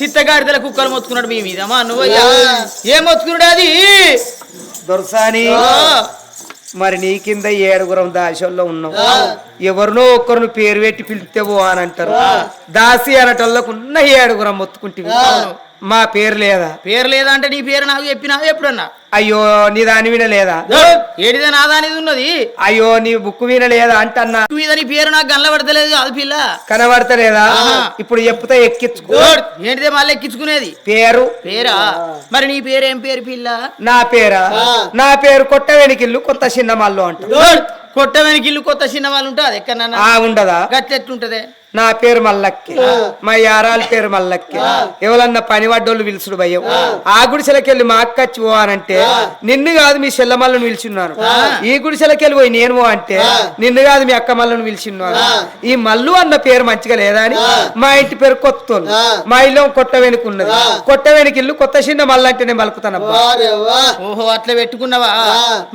బిచ్చగాడిదల కుక్కలు మొత్తుకున్నాడు మీ మీద. మా నువ్వయ్యా. ఏం మొత్తుకున్నాడు అది? దొరసాని మరి నీ కింద ఏడుగురం దాశల్లో ఉన్నాం. ఎవరినో ఒక్కరిని పేరు పెట్టి పిలిస్తేవో అని అంటారు. దాసి అనటోళ్ళకు ఉన్న ఏడుగురం మొత్తుకుంటే మా పేరు లేదా? పేరు లేదా అంటే నీ పేరు నాకు చెప్పినావు ఎప్పుడన్నా? అయ్యో నీ దాని విన లేదా? ఏడిదే నాదానిది ఉన్నది? అయ్యో నీ బుక్కు విన లేదా అంటన్నా. మీద నీ పేరు నాకు గల్లబడతలేదు అది పిల్ల. కనబడతలేదా? ఇప్పుడు చెప్తే ఎక్కించుకో. ఏంటిదే మళ్ళీ ఎక్కించుకునేది? పేరు. పేరా? మరి నీ పేరు ఏం పేరు పిల్ల? నా పేరా? నా పేరు కొట్ట వెనికిల్లు కొత్త చిన్నమల్లు అంట. గోడ్. కొట్టవనికి ఇల్లు కొత్త చిన్న వాళ్ళు ఉంటుంది ఎక్కడన్నా? ఉండదా? ఎట్లుంటదే? నా పేరు మల్లక్కి. మా యారాల పేరు మల్లక్కి. ఎవరన్నా పని పడ్డోళ్ళు పిలుచుడు భయం ఆ. గుడిసెలకెళ్ళి మా అక్క వచ్చి పో అనంటే నిన్ను కాదు మీ చెల్ల మల్లను పిలిచున్నాను ఈ గుడిసెలకెళ్ళి పోయి నేను అంటే నిన్ను కాదు మీ అక్క మల్లను పిలిచున్నాను ఈ మల్లు అన్న పేరు మంచిగా లేదా అని మా ఇంటి పేరు కొత్తోళ్ళు. మా ఇల్లు కొట్ట వెనుకున్నది కొట్ట వెనుక ఇల్లు కొత్త చిన్న మల్ల అంటేనే మలుపుతానబ్బా ఓహో అట్లా పెట్టుకున్నావా?